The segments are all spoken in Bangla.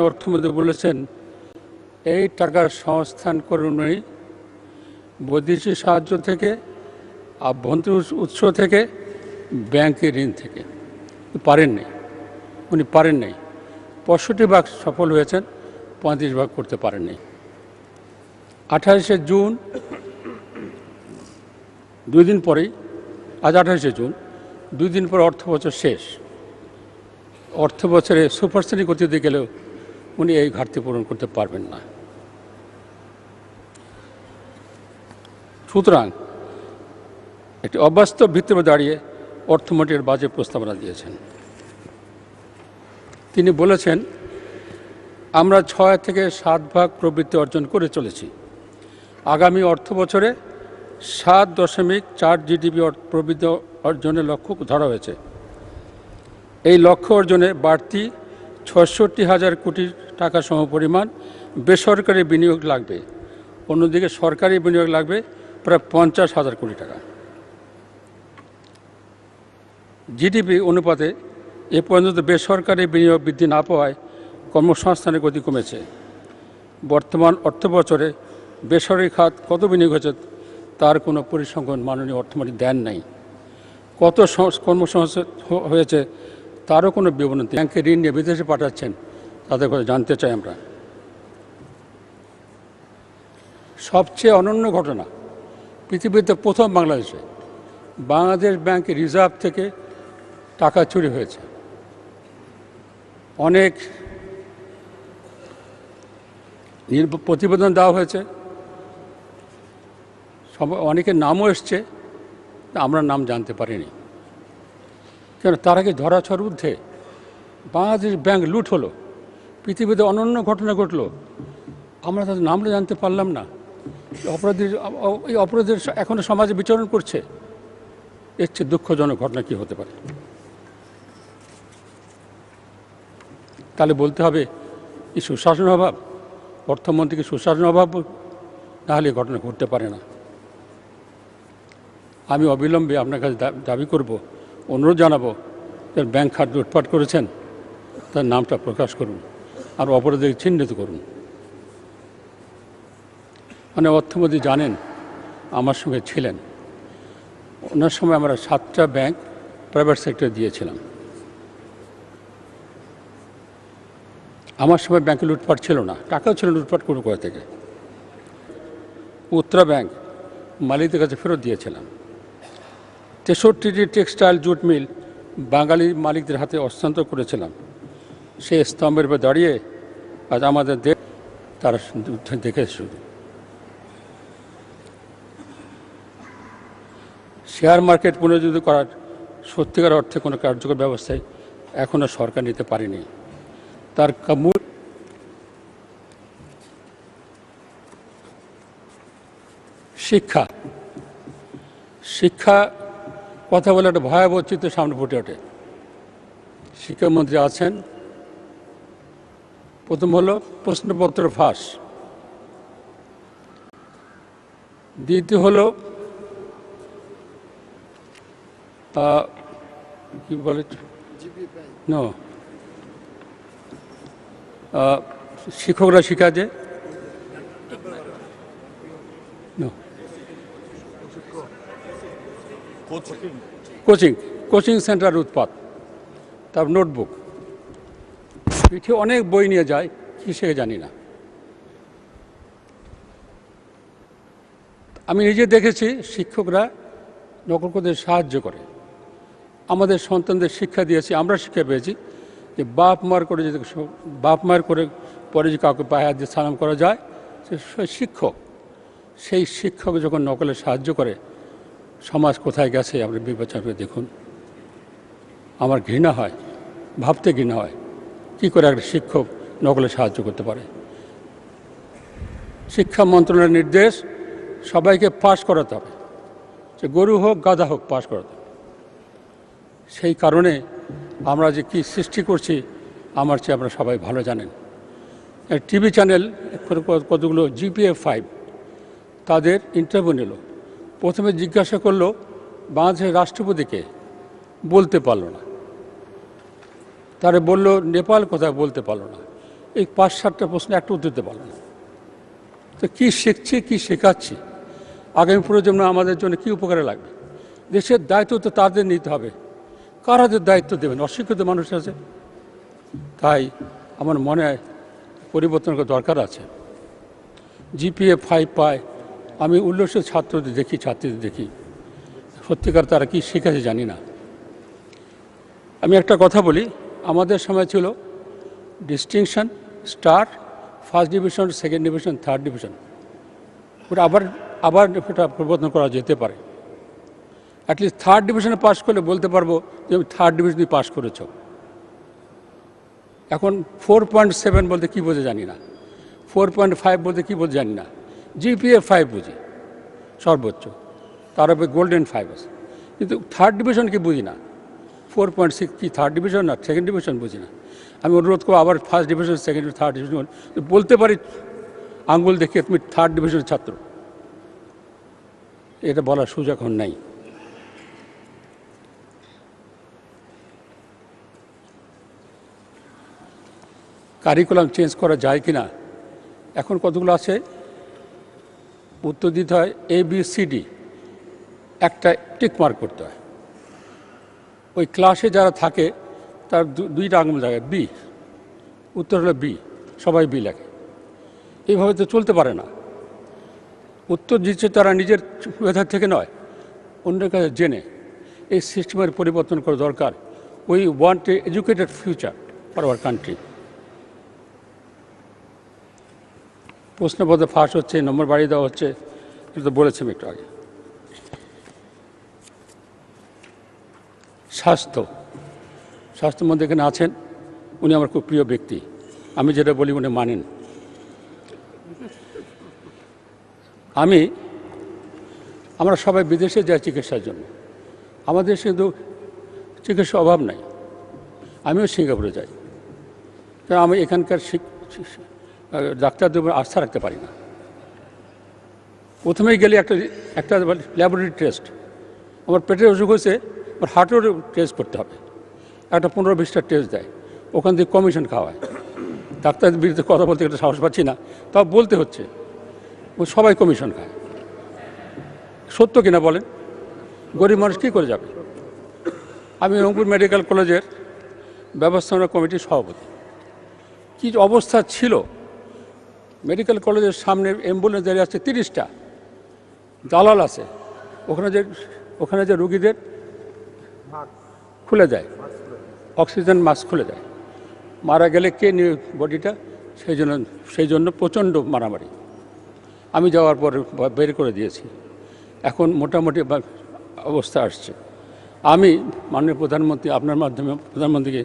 অর্থমন্ত্রী বলেছেন, এই টাকার সংস্থান করুনই বৈদেশিক সাহায্য থেকে, আভ্যন্তরীণ উৎস- থেকে ব্যাংকের ঋণ থেকে। পারেননি উনি পারেন নাই। পঁয়ষট্টি ভাগ সফল হয়েছেন, পঁয়ত্রিশ ভাগ করতে পারেননি আঠাশে জুন, দুই দিন পরেই, আজ আঠাশে জুন, দুই দিন পর অর্থ বছর শেষ। অর্থ বছরে সুপারসনিক গতিতে গেলেও উনি এই ঘাটতি পূরণ করতে পারবেন না। সুতরাং একটি অবাস্তব ভিত্তিতে দাঁড়িয়ে অর্থমন্ত্রীর বাজে প্রস্তাবনা দিয়েছেন। তিনি বলেছেন, আমরা ছয় থেকে সাত ভাগ প্রবৃত্তি অর্জন করে চলেছি। আগামী অর্থ বছরে সাত দশমিক চার জিডিপি প্রবৃদ্ধি অর্জনের লক্ষ্য ধরা হয়েছে। এই লক্ষ্য অর্জনে বাড়তি ছষট্টি হাজার কোটি টাকা সমপরিমাণ বেসরকারি বিনিয়োগ লাগবে। অন্যদিকে সরকারি বিনিয়োগ লাগবে প্রায় পঞ্চাশ হাজার কোটি টাকা। জিডিপি অনুপাতে এ পর্যন্ত বেসরকারি বিনিয়োগ বৃদ্ধি না পাওয়ায় কর্মসংস্থানের গতি কমেছে। বর্তমান অর্থ বছরে বেসরকারি খাত কত বিনিয়োগ হয়েছে তার কোনো পরিসংখ্যান মাননীয় অর্থমন্ত্রী দেন নাই। কত কর্মসংস্থান হয়েছে তারও কোনো বিবরণ ব্যাংকে ঋণ নিয়ে বিদেশে পাঠাচ্ছেন, তাদের কথা জানতে চাই আমরা। সবচেয়ে অনন্য ঘটনা, পৃথিবীতে প্রথম বাংলাদেশে বাংলাদেশ ব্যাংকের রিজার্ভ থেকে টাকা চুরি হয়েছে। অনেক প্রতিবেদন দেওয়া হয়েছে। অনেকের নামও এসছে, আমরা নাম জানতে পারিনি। কেন? তার আগে ধরাছড় ঊর্ধ্বে বাংলাদেশ ব্যাংক লুট হলো। পৃথিবীতে অনন্য ঘটনা ঘটলো। আমরা তাদের নামটা জানতে পারলাম না। অপরাধীর, এই অপরাধীর এখনও সমাজে বিচরণ করছে। এর চেয়ে দুঃখজনক ঘটনা কি হতে পারে? তাহলে বলতে হবে কি সুশাসন অভাব, অর্থমন্ত্রীকে সুশাসন অভাব নাহলে এই ঘটনা ঘটতে পারে না। আমি অবিলম্বে আপনার কাছে দাবি করব অনুরোধ জানাব যে ব্যাংক খাত লুটপাট করেছেন, তার নামটা প্রকাশ করুন আর অপরাধীকে চিহ্নিত করুন। মানে অর্থমন্ত্রী জানেন আমার সঙ্গে ছিলেন। ওনার সময় আমরা সাতটা ব্যাংক প্রাইভেট সেক্টরে দিয়েছিলাম। আমার সময় ব্যাংকে লুটপাট ছিল না, টাকাও ছিল লুটপাট কোনো কোথা থেকে। উত্তরা ব্যাংক মালিকদের কাছে ফেরত দিয়েছিলাম। তেষট্টিটি টেক্সটাইল জুট মিল বাঙালি মালিকদের হাতে হস্তান্তর করেছিলাম। সেই স্তম্ভের উপর দাঁড়িয়ে আজ আমাদের দেশ তারা দেখে শুধু। শেয়ার মার্কেট পুনরুজ্জীবিত করার সত্যিকার অর্থে কোনো কার্যকর ব্যবস্থায় এখনও সরকার নিতে পারেনি। তার মূল শিক্ষা। শিক্ষা কথা বলে একটা ভয়াবহ চিত্র সামনে ফুটে ওঠে। শিক্ষামন্ত্রী আছেন। প্রথম হলো প্রশ্নপত্র ফাঁস। দ্বিতীয় হলো কি বলে? নো শিক্ষকরা শিখায় যে কোচিং। কোচিং সেন্টার উৎপাদ তার নোটবুক। পিঠে অনেক বই নিয়ে যায় কি সে জানি না। আমি নিজে দেখেছি, শিক্ষকরা নকলকদের সাহায্য করে। আমাদের সন্তানদের শিক্ষা দিয়েছি, আমরা শিক্ষা পেয়েছি যে বাপ মার করে যদি বাপ মার করে পরে যে কাউকে পায়ে হাত দিয়ে সালাম করা যায় সে শিক্ষক, সেই শিক্ষক যখন নকলে সাহায্য করে সমাজ কোথায় গেছে আপনি বিবেচনা করে দেখুন। আমার ঘৃণা হয়, ভাবতে ঘৃণা হয়, কী করে একটা শিক্ষক নকলে সাহায্য করতে পারে? শিক্ষা মন্ত্রণালয়ের নির্দেশ, সবাইকে পাশ করাতে হবে। যে গরু হোক, গাধা হোক, পাশ করাতে হবে। সেই কারণে আমরা যে কি সৃষ্টি করছি, আমার চেয়ে আপনারা সবাই ভালো জানেন। টিভি চ্যানেল কতগুলো জিপিএ ফাইভ, তাদের ইন্টারভিউ নিল। প্রথমে জিজ্ঞাসা করল বাংলাদেশের রাষ্ট্রপতিকে? বলতে পারল না। তারে বলল, নেপাল কোথায়? বলতে পারল না। এই পাঁচ সাতটা প্রশ্ন একটা উত্তর দিতে পারল না। তো কী শিখছি, কী শেখাচ্ছি? আগামী প্রজন্ম আমাদের জন্য কী উপকারে লাগবে? দেশের দায়িত্ব তো তাদের নিতে হবে। কারাদের দায়িত্ব দেবেন? অশিক্ষিত মানুষ আছে। তাই আমার মনে হয় পরিবর্তন দরকার আছে। জিপিএ ফাইভ পায় আমি উল্লসিত ছাত্রদের দেখি, ছাত্রীদের দেখি। সত্যিকার তারা কি শিখেছে জানি না। আমি একটা কথা বলি, আমাদের সময় ছিল distinction star first division second division third division ওটা আবার আবার এটা প্রবর্তন করা যেতে পারে। অ্যাটলিস্ট থার্ড ডিভিশনে পাস করলে বলতে পারব যে আমি থার্ড ডিভিশনে পাস করেছ। এখন ফোর পয়েন্ট সেভেন বলতে কী বোঝে জানি না। ফোর পয়েন্ট ফাইভ বলতে কী বোঝে জানি না। জিপিএ ফাইভ বুঝি, সর্বোচ্চ। তার উপরে গোল্ডেন ফাইভ আছে। কিন্তু থার্ড ডিভিশন কি বুঝি না? ফোর পয়েন্ট সিক্স কি থার্ড ডিভিশন না সেকেন্ড ডিভিশন বুঝি না। আমি অনুরোধ করব আবার first division second third division বলতে পারি, আঙ্গুল দেখিয়ে তুমি থার্ড ডিভিশনের ছাত্র। এটা বলার সুযোগ এখন নাই। কারিকুলাম চেঞ্জ করা যায় কি না এখন কতগুলো আছে? উত্তর দিতে হয় এ বি সি ডি একটা টিকমার্ক করতে হয়। ওই ক্লাসে যারা থাকে, তার দুইটা আঙুল থাকে বি উত্তর হলো বি সবাই বি লেখে। এইভাবে তো চলতে পারে না। উত্তর দিচ্ছে তারা নিজের মেধার থেকে নয়, অন্যের কাছে জেনে। এই সিস্টেমের পরিবর্তন করা দরকার। We want a educated future for our country প্রশ্নপত্র ফাঁস হচ্ছে, নম্বর বাড়িয়ে দেওয়া হচ্ছে, এটা তো বলেছি একটু আগে। স্বাস্থ্য। স্বাস্থ্যমন্ত্রী এখানে আছেন, উনি আমার খুব প্রিয় ব্যক্তি। আমি যেটা বলি উনি মানেন। আমি, আমরা সবাই বিদেশে যাই চিকিৎসার জন্য। আমাদের কিন্তু চিকিৎসা অভাব নাই। আমিও সিঙ্গাপুরে যাই। কারণ আমি এখানকার ডাক্তারদের উপর আস্থা রাখতে পারি না। প্রথমেই গেলে একটা একটা ল্যাবরেটরি টেস্ট আমার পেটের অসুখ হয়েছে, আমার হার্টের টেস্ট করতে হবে। একটা পনেরো বিশটা টেস্ট দেয়। ওখান থেকে কমিশন খাওয়ায়। ডাক্তারদের বিরুদ্ধে কথা বলতে একটা সাহস পাচ্ছি না। তাও বলতে হচ্ছে, ও সবাই কমিশন খায়। সত্য কিনা বলেন? গরিব মানুষ কী করে যাবে? আমি রংপুর মেডিকেল কলেজের ব্যবস্থাপনা কমিটির সভাপতি। কী অবস্থা ছিল? মেডিকেল কলেজের সামনে অ্যাম্বুলেন্স দাঁড়িয়ে আছে তিরিশটা। দালাল আছে। ওখানে যে ওখানে যে রুগীদের খুলে দেয়। অক্সিজেন মাস্ক খুলে দেয়। মারা গেলে কে নিয়ে বডিটা? সেই জন্য সেই জন্য প্রচণ্ড মারামারি। আমি যাওয়ার পর বের করে দিয়েছি। এখন মোটামুটি অবস্থা আসছে। আমি মাননীয় প্রধানমন্ত্রী, আপনার মাধ্যমে প্রধানমন্ত্রীকে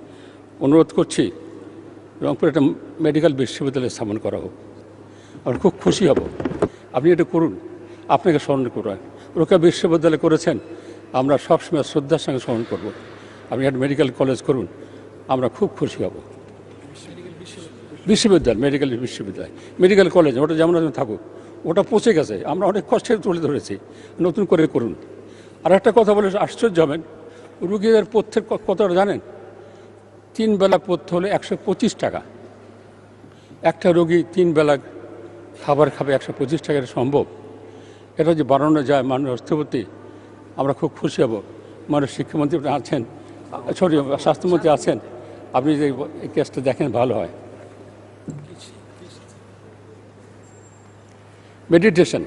অনুরোধ করছি, রংপুর একটা মেডিকেল বিশ্ববিদ্যালয় স্থাপন করা হোক। আমরা খুব খুশি হব। আপনি এটা করুন। আপনাকে স্মরণ করুন রোকা বিশ্ববিদ্যালয় করেছেন। আমরা সবসময় শ্রদ্ধার সঙ্গে স্মরণ করব। আপনি একটা মেডিকেল কলেজ করুন। আমরা খুব খুশি হব। বিশ্ববিদ্যালয়, মেডিকেল বিশ্ববিদ্যালয়, মেডিকেল কলেজ, ওটা যেমন থাকুক। ওটা পচে গেছে। আমরা অনেক কষ্টে তুলে ধরেছি। নতুন করে করুন। আর একটা কথা বলে আশ্চর্য হবেন। রুগীদের পথ্যের কতটা জানেন? তিন বেলা পথ্য হলে একশো টাকা। একটা রোগী তিন বেলা খাবার খাবে একশো পঁচিশ টাকা সম্ভব। এটা যে বাড়ানো যায় মানুষ অর্থপতি আমরা খুব খুশি হব। মানুষ শিক্ষামন্ত্রী আছেন, সরি, স্বাস্থ্যমন্ত্রী আছেন, আপনি যদি এই কেসটা দেখেন ভালো হয়। মেডিটেশন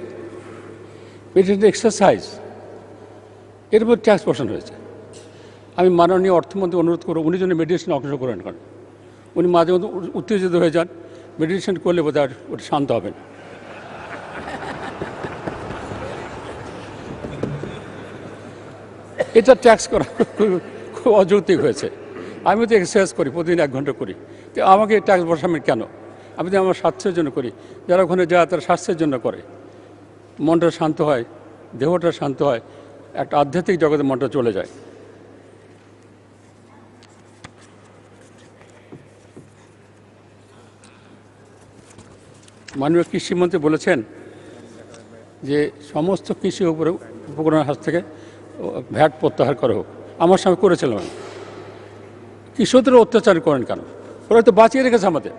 মেডিটেশন এক্সারসাইজ এর উপর ট্যাক্স পোষণ হয়েছে আমি মাননীয় অর্থমন্ত্রী অনুরোধ করব, উনি যেন মেডিটেশন অংশগ্রহণ করেন। উনি মাঝে মধ্যে উত্তেজিত হয়ে যান মেডিটেশন করলে বোধহয় আর ওটা শান্ত হবে না। এটা ট্যাক্স করা খুব- খুব অযৌক্তিক হয়েছে। আমি তো এক্সারসাইজ করি, প্রতিদিন এক ঘণ্টা করি। তো আমাকে ট্যাক্স বসাবেন কেন? আমি তো আমার স্বাস্থ্যের জন্য করি, যারা ওখানে যায় তারা স্বাস্থ্যের জন্য করে। মনটা শান্ত হয়, দেহটা শান্ত হয়, একটা আধ্যাত্মিক জগতে মনটা চলে যায়। মাননীয় কৃষিমন্ত্রী বলেছেন যে সমস্ত কৃষি উপরে উপকরণের হাত থেকে ভ্যাট প্রত্যাহার করা হোক। আমার সঙ্গে করেছিলাম কৃষকদের অত্যাচার করেন কেন? ওরা তো বাঁচিয়ে রেখেছে আমাদের।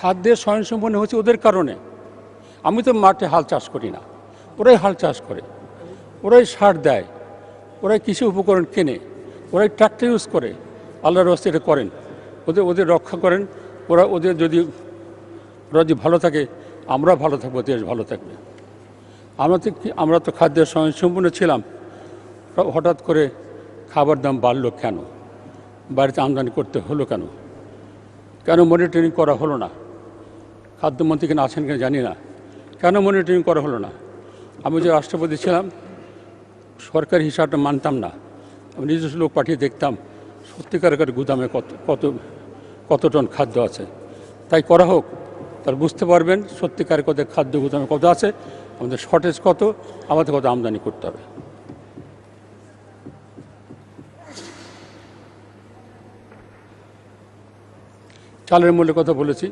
খাদ্যের স্বয়ংসম্পন্ন হচ্ছে ওদের কারণে। আমি তো মাঠে হাল চাষ করি না। ওরাই হাল চাষ করে। ওরাই সার দেয়। ওরাই কৃষি উপকরণ কেনে। ওরাই ট্রাক্টর ইউজ করে। আল্লাহর রাস্তে এটা করেন। ওদের ওদের রক্ষা করেন। ওরা ওদের যদি ওরা যদি ভালো থাকে আমরা ভালো থাকব, দেশ ভালো থাকবে। আমরা তো আমরা তো খাদ্যের সম্পূর্ণ ছিলাম। হঠাৎ করে খাবার দাম বাড়লো কেন? বাড়িতে আমদানি করতে হলো কেন? কেন মনিটরিং করা হলো না? খাদ্যমন্ত্রী কিনা আছেন কিনা জানি না। কেন মনিটরিং করা হলো না? আমি যে রাষ্ট্রপতি ছিলাম, সরকারি হিসাবটা মানতাম না। আমি নিজস্ব লোক পাঠিয়ে দেখতাম, সত্যিকারের গুদামে কত কত কত টন খাদ্য আছে। তাই করা হোক তার বুঝতে পারবেন সত্যিকার কত খাদ্য গুদামে কত আছে, আমাদের শর্টেজ কত, আমাদের কত আমদানি করতে হবে। চালের মূল্যের কথা বলেছি,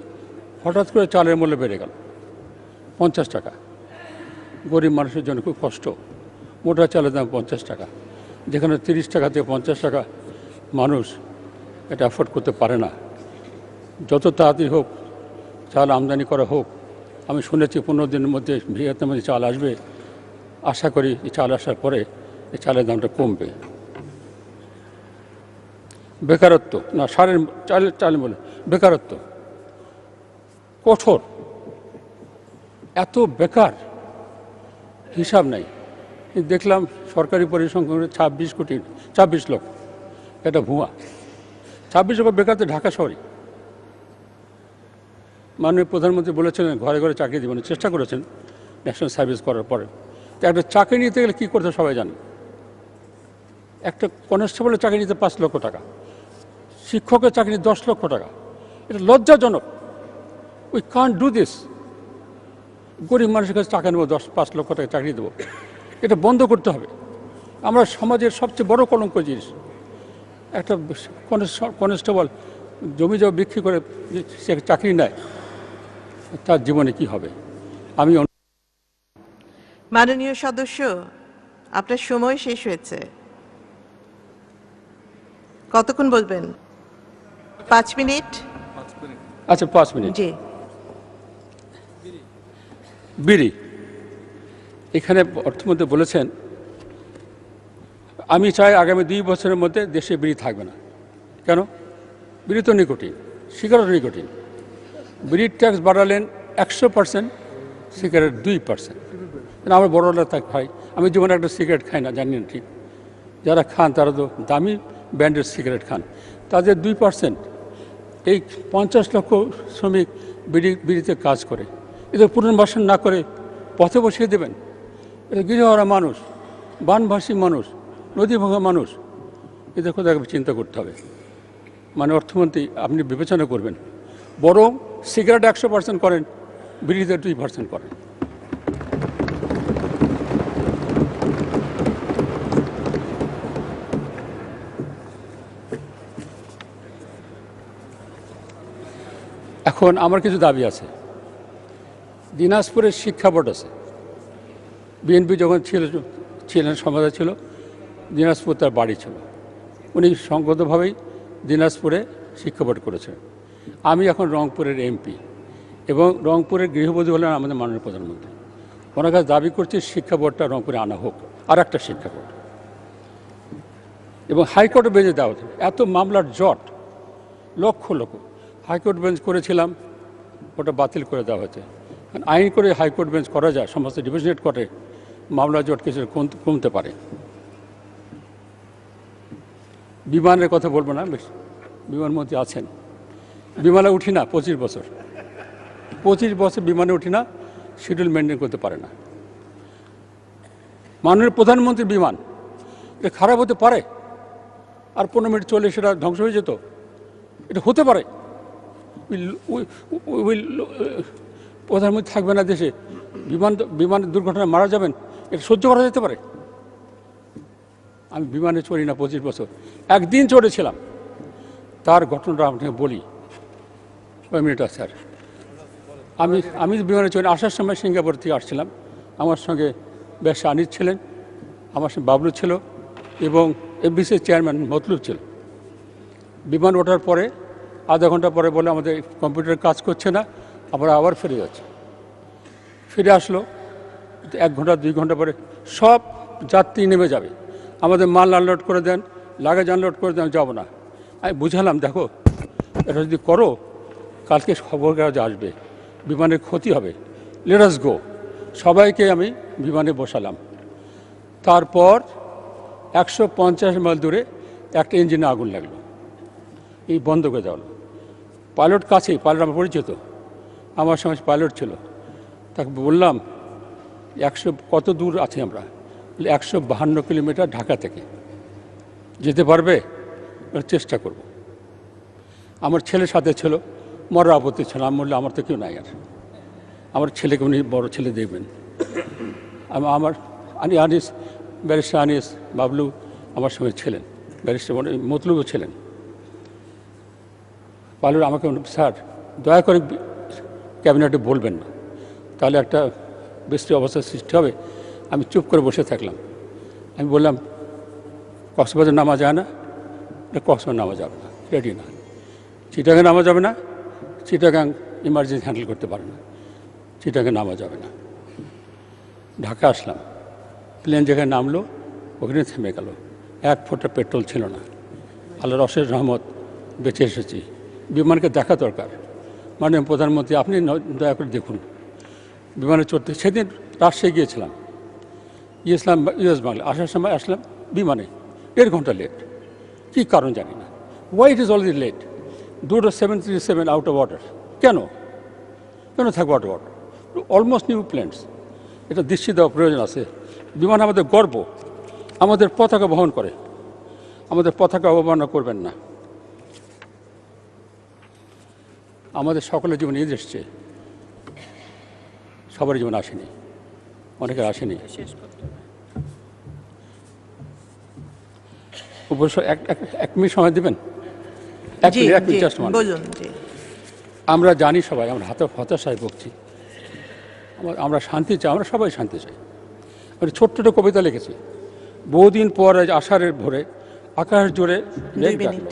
হঠাৎ করে চালের মূল্য বেড়ে গেল, পঞ্চাশ টাকা। গরিব মানুষের জন্য খুব কষ্ট, মোটা চালের দাম পঞ্চাশ টাকা, যেখানে তিরিশ টাকা থেকে পঞ্চাশ টাকা মানুষ এটা অ্যাফোর্ড করতে পারে না। যত তাড়াতাড়ি হোক চাল আমদানি করা হোক। আমি শুনেছি পনেরো দিনের মধ্যে ভিয়েতনামে চাল আসবে। আশা করি এই চাল আসার পরে এই চালের দামটা কমবে। বেকারত্ব, না, সারের চালের চাল বলে, বেকারত্ব। কঠোর। এত বেকার। হিসাব নাই। দেখলাম সরকারি পরিসংখ্যান ছাব্বিশ কোটি, ছাব্বিশ লক্ষ। এটা ভুয়া। ছাব্বিশ লক্ষ বেকার তো ঢাকা শহরে। মাননীয় প্রধানমন্ত্রী বলেছিলেন ঘরে ঘরে চাকরি দেবেন চেষ্টা করেছেন ন্যাশনাল সার্ভিস করার পরে। তো একটা চাকরি নিতে গেলে কী করতে সবাই জানে। একটা কনস্টেবলের চাকরি নিতে পাঁচ লক্ষ টাকা, শিক্ষকের চাকরি দশ লক্ষ টাকা। এটা লজ্জাজনক। উই কান্ট ডু দিস গরিব মানুষের কাছে টাকা নেব, দশ, পাঁচ লক্ষ টাকা চাকরি দেবো। এটা বন্ধ করতে হবে। আমরা সমাজের সবচেয়ে বড় কলঙ্ক জিনিস। একটা কনস্টেবল জমি জমি বিক্রি করে সে চাকরি নেয় তার জীবনে কি হবে? আমি মাননীয় সদস্য আপনার সময় শেষ হয়েছে। কতক্ষণ বলবেন? পাঁচ মিনিট? আচ্ছা পাঁচ মিনিট। জি। বিড়ি। এখানে অর্থমন্ত্রী বলেছেন আমি চাই আগামী দুই বছরের মধ্যে দেশে বিড়ি থাকবে না। কেন? বিড়ি তো নিকোটিন সিগারেট নিকোটিন। বিড়ির ট্যাক্স বাড়ালেন একশো পার্সেন্ট, সিগারেট দুই পার্সেন্ট। আমার বড়রা থাক খাই আমি জীবনে একটা সিগারেট খাই না, জানি না ঠিক। যারা খান তারা তো দামি ব্র্যান্ডের সিগারেট খান। তাদের দুই পার্সেন্ট। এই পঞ্চাশ লক্ষ শ্রমিক বিড়ি বিড়িতে কাজ করে। এদের পুনর্বাসন না করে পথে বসিয়ে দেবেন? এটা গৃহহারা মানুষ, বানভাসী মানুষ, নদী ভাঙা মানুষ। এদের কথা চিন্তা করতে হবে। মানে অর্থমন্ত্রী, আপনি বিবেচনা করবেন। বরং সিগারেট একশো পার্সেন্ট করেন, বিড়িতে দুই পার্সেন্ট করেন। এখন আমার কিছু দাবি আছে। দিনাজপুরের শিক্ষা বোর্ড আছে। বিএনপি যখন ছিল, ছিলেন, সমাজে ছিল, দিনাজপুর তার বাড়ি ছিল। উনি সংগতভাবেই দিনাজপুরে শিক্ষা বোর্ড করেছেন। আমি এখন রংপুরের এমপি এবং রংপুরের গৃহবধূ হলেন আমাদের মাননীয় প্রধানমন্ত্রী। ওনার কাছে দাবি করছি শিক্ষা বোর্ডটা রংপুরে আনা হোক আর একটা শিক্ষা বোর্ড। এবং হাইকোর্টে বেঁধে দেওয়া হতো এত মামলার জট, লক্ষ লক্ষ। হাইকোর্ট বেঞ্চ করেছিলাম, ওটা বাতিল করে দেওয়া হয়েছে। কারণ আইন করে হাইকোর্ট বেঞ্চ করা যায়, সমস্ত ডিভিশনেট কোর্টে মামলা জট কিছু কম- কমতে পারে। বিমানের কথা বলব না, বেশ। বিমানমন্ত্রী আছেন। বিমানে উঠি না, পঁচিশ বছর। পঁচিশ বছর বিমানে উঠি না শিডিউল মেনটেন করতে পারে না। মাননীয় প্রধানমন্ত্রীর বিমান, এটা খারাপ হতে পারে, আর পনেরো মিনিট চলে সেটা ধ্বংস হয়ে যেত। এটা হতে পারে। প্রধানমন্ত্রী থাকবে না দেশে, বিমান বিমান দুর্ঘটনায় মারা যাবেন, এটা সহ্য করা যেতে পারে। আমি বিমানে চড়ি না, পঁচিশ বছর। একদিন চড়েছিলাম। তার ঘটনাটা আপনাকে বলি। কয় মিনিট আর আমি আমি বিমানে চড়ে আসার সময় সিঙ্গাপুর থেকে আসছিলাম। আমার সঙ্গে বেশ আনিস ছিলেন, আমার সঙ্গে বাবলু ছিল এবং এফবিসির চেয়ারম্যান মতলুব ছিল। বিমান ওঠার পরে, আধা ঘণ্টা পরে বলে আমাদের কম্পিউটার কাজ করছে না, আমরা আবার ফিরে যাচ্ছি। ফিরে আসলো, এক ঘণ্টা, দুই ঘণ্টা পরে সব যাত্রী নেমে যাবে। আমাদের মাল আনলোড করে দেন, লাগেজ আনলোড করে দেন যাব না। আমি বুঝালাম, দেখো, এটা যদি করো কালকে খবর কাগজ আসবে, বিমানের ক্ষতি হবে। লেটাস গো সবাইকে আমি বিমানে বসালাম। তারপর একশো পঞ্চাশ মাইল দূরে একটা ইঞ্জিনে আগুন লাগল। এই বন্ধ করে দেওয়া পাইলট কাছেই পাইলট আমার পরিচিত। আমার সঙ্গে পাইলট ছিল। তাকে বললাম, একশো, কত দূর আছি আমরা? একশো বাহান্ন কিলোমিটার ঢাকা থেকে। যেতে পারবে? চেষ্টা করব। আমার ছেলের সাথে ছিল। মরার আপত্তি ছিল আমি বললে আমার তো কেউ নাই আর। আমার ছেলেকে উনি বড় ছেলে দেখবেন। আমার আনি, আনিস, ব্যারিস্টার আনিস, বাবলু আমার সঙ্গে ছিলেন। ব্যারিস্টার মানে মতলুবও ছিলেন। পালুর আমাকে স্যার, দয়া করে ক্যাবিনেটে বলবেন না। তাহলে একটা বৃষ্টি অবস্থার সৃষ্টি হবে। আমি চুপ করে বসে থাকলাম। আমি বললাম, কক্সবাজার নামা যায় না। কক্সবাজার নামা যাবে না। রেডি না। চিটাগাং নামা যাবে না। চিটাগাং ইমার্জেন্সি হ্যান্ডেল করতে পারে না। চিটাগাং নামা যাবে না। ঢাকা আসলাম। প্লেন যেখানে নামলো, ওখানে থেমে গেল। এক ফোঁটা পেট্রোল ছিল না। আল্লাহর অশেষ রহমত, বেঁচে এসেছি। বিমানকে দেখা দরকার। মানে প্রধানমন্ত্রী, আপনি দয়া করে দেখুন। বিমানে চড়তে, সেদিন রাজশাহী গিয়েছিলাম। গিয়েছিলাম ইউএস বাংলা। আসার সময় আসলাম বিমানে। দেড় ঘণ্টা লেট কী কারণ জানি না। Why it is already late দুটো seven three seven out of order কেন? কেন থাকবে out of order almost new plans এটা দৃষ্টি দেওয়া প্রয়োজন আছে। বিমান আমাদের গর্ব। আমাদের পতাকা বহন করে। আমাদের পতাকা অবমাননা করবেন না। আমাদের সকলের জীবনে ঈদ এসছে। সবার জীবনে আসেনি। অনেকের আসেনি। এক, এক- এক মিনিট সময় দেবেন? বলুন আমরা জানি সবাই আমরা হাতে হতাশায় ভুগছি। আমরা- শান্তি চাই আমরা সবাই শান্তি চাই। আমি ছোট্ট ছোট কবিতা লিখেছি। বহুদিন পর আজ আষাঢ়ের ভোরে আকাশ ডাকলো।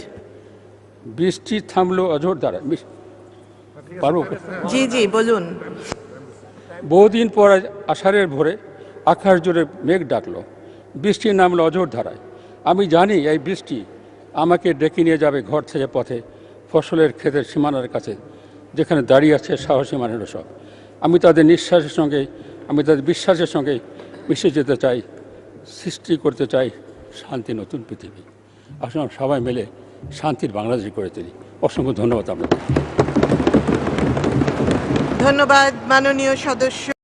বৃষ্টি থামলো অঝোর দ্বারা। পারব? জি জি বলুন। বহুদিন পর আজ আষাঢ়ের ভোরে আকাশ জোরে মেঘ ডাকলো। বৃষ্টি নামলো অঝোর ধারায়। আমি জানি এই বৃষ্টি আমাকে ডেকে নিয়ে যাবে ঘর থেকে পথে, ফসলের ক্ষেতের সীমানার কাছে, যেখানে দাঁড়িয়ে আছে সাহসী মানুষেরা সব। আমি তাদের নিঃশ্বাসের সঙ্গে, আমি তাদের বিশ্বাসের সঙ্গে মিশে যেতে চাই, সৃষ্টি করতে চাই শান্তি নতুন পৃথিবী। আসলে সবাই মিলে শান্তির বাংলাদেশ করে তুলি। অসংখ্য ধন্যবাদ আপনাকে ধন্যবাদ, মাননীয় সদস্য।